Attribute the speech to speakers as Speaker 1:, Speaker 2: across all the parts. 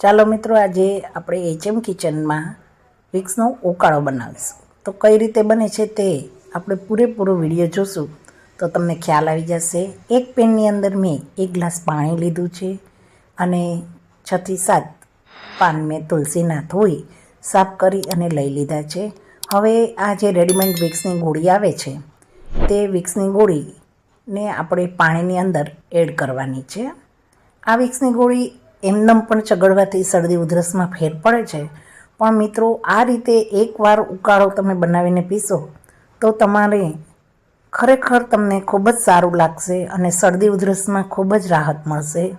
Speaker 1: ચાલો મિત્રો, આજે આપણે એચએમ કિચનમાં વિક્સનો ઉકાળો બનાવીશું. તો કઈ રીતે બને છે તે આપણે પૂરેપૂરો વીડિયો જોશું. તો તમને ખ્યાલ આવી જશે, એક પેનની અંદર મેં એક ગ્લાસ પાણી લીધું છે અને છથી સાત પાન મેં તુલસીના ધોઈ, સાફ કરી અને લઈ લીધા છે. હવે આ જે રેડીમેડ વિક્સની ગોળી આવે છે, તે વિક્સની ગોળીને આપણે પાણીની અંદર એડ કરવાની છે. આ વિક્સની ગોળી એમનેમ પણ ચગડવાથી શરદી ઉધરસમાં ફેર પડે છે. પણ મિત્રો, આ રીતે એકવાર ઉકાળો તમે બનાવીને પીશો, તો તમારે ખરેખર તમને ખૂબ જ સારું લાગશે અને શરદી ઉધરસમાં ખૂબ જ રાહત મળશે.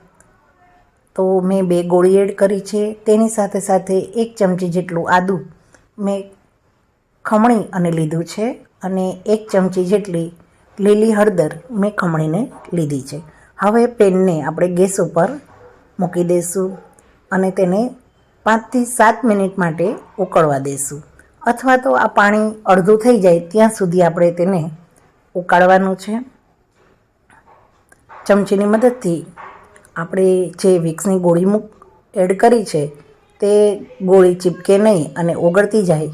Speaker 1: તો મેં બે ગોળી એડ કરી છે. તેની સાથે સાથે એક ચમચી જેટલું આદું મેં ખમણી અને લીધું છે અને એક ચમચી જેટલી લીલી હળદર મેં ખમણીને લીધી છે. હવે પેનને આપણે ગેસ ઉપર મૂકી દઈશું અને તેને પાંચથી સાત મિનિટ માટે ઉકળવા દઈશું અથવા તો આ પાણી અડધું થઈ જાય ત્યાં સુધી આપણે તેને ઉકાળવાનું છે. ચમચીની મદદથી આપણે જે વિક્સની ગોળી મૂક એડ કરી છે, તે ગોળી ચીપકે નહીં અને ઓગળતી જાય,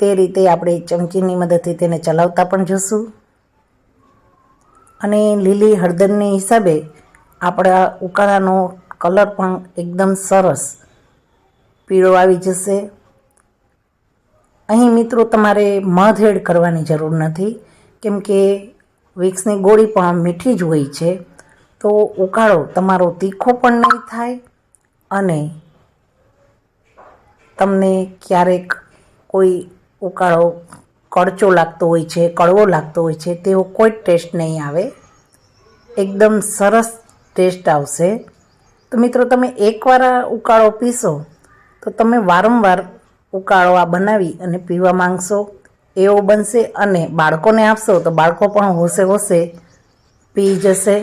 Speaker 1: તે રીતે આપણે ચમચીની મદદથી તેને ચલાવતા પણ જશું. અને લીલી હળદરની હિસાબે આપણા ઉકાળાનો કલર પણ એકદમ સરસ. પીળો આવી જશે. અહીં મિત્રો તમારે મધ કરવાની જરૂર નથી. કેમ કે વિક્સની ગોળી પણ મીઠી જ હોય છે. તો ઉકાળો. તમારો તીખો પણ નહીં થાય અને તમને ક્યારેક કોઈ ઉકાળો કડચો લાગતો હોય છે, કડવો લાગતો હોય છે, તેવો કોઈ ટેસ્ટ નહીં આવે. એકદમ સરસ ટેસ્ટ આવશે. તો મિત્રો, તમે એકવાર આ ઉકાળો પીશો તો તમે વારંવાર ઉકાળો આ બનાવી અને પીવા માંગશો. એવો બનશે અને બાળકોને આપશો તો બાળકો પણ હોશે હોશે પી જશે.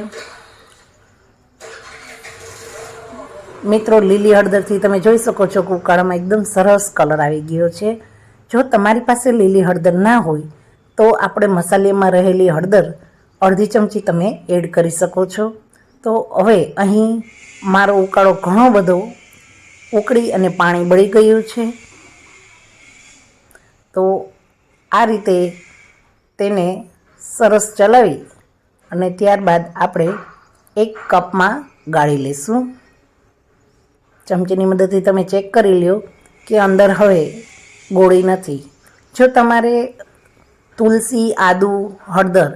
Speaker 1: મિત્રો, લીલી હળદરથી તમે જોઈ શકો છો કે ઉકાળામાં એકદમ સરસ કલર આવી ગયો છે. જો તમારી પાસે લીલી હળદર ના હોય, તો આપણે મસાલેમાં રહેલી હળદર અડધી ચમચી તમે એડ કરી શકો છો. તો હવે અહીં મારો ઉકાળો ઘણો બધો ઉકળી અને પાણી બળી ગયું છે. તો આ રીતે તેને સરસ ચલાવી અને ત્યારબાદ આપણે એક કપમાં ગાળી લઈશું ચમચીની મદદથી તમે ચેક કરી લ્યો કે અંદર હવે ગોળી નથી. જો તમારે તુલસી, આદુ, હળદર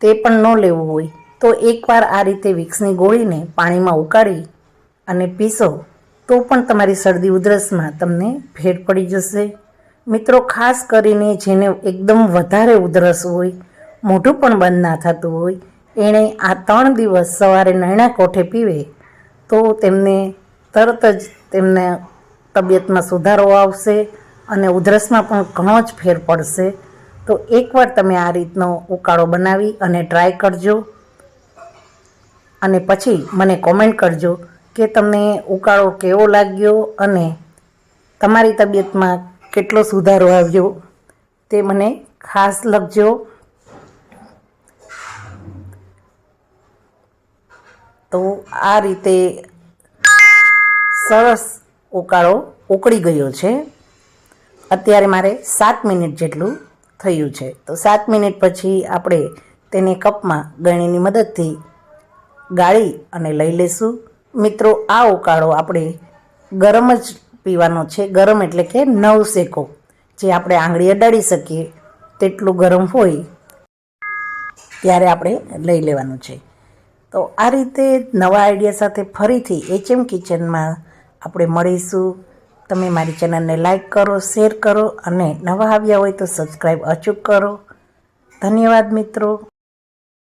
Speaker 1: તે પણ ન લેવું હોય તો એકવાર આ રીતે વિક્સની ગોળીને પાણીમાં ઉકાળી અને પીસો, તો પણ તમારી શરદી ઉધરસમાં તમને ફેર પડી જશે. મિત્રો, ખાસ કરીને જેને એકદમ વધારે ઉધરસ હોય, મોઢું પણ બંધ ના થતું હોય, એણે આ ત્રણ દિવસ સવારે નૈણા કોઠે પીવે, તો તેમને તરત જ તેમને તબિયતમાં સુધારો આવશે અને ઉધરસમાં પણ ઘણો જ ફેર પડશે. તો એકવાર તમે આ રીતનો ઉકાળો બનાવી અને ટ્રાય કરજો. અને પછી મને કોમેન્ટ કરજો કે તમને ઉકાળો કેવો લાગ્યો અને તમારી તબિયતમાં કેટલો સુધારો આવ્યો તે મને ખાસ લખજો. તો આ રીતે સરસ ઉકાળો ઉકળી ગયો છે. અત્યારે મારે સાત મિનિટ જેટલું થયું છે. તો સાત મિનિટ પછી આપણે તેને કપમાં ગણીની મદદથી ગાળી અને લઈ લઈશું. મિત્રો, આ ઉકાળો આપણે ગરમ જ પીવાનો છે. ગરમ એટલે કે નવ શેકો. જે આપણે આંગળી અડાડી શકીએ, તેટલું ગરમ હોય ત્યારે આપણે લઈ લેવાનું છે. તો આ રીતે નવા આઈડિયા સાથે ફરીથી એચએમ કિચનમાં આપણે મળીશું. તમે મારી ચેનલને લાઈક કરો, શેર કરો અને નવા આવ્યા હોય તો સબસ્ક્રાઈબ અચૂક કરો. ધન્યવાદ મિત્રો.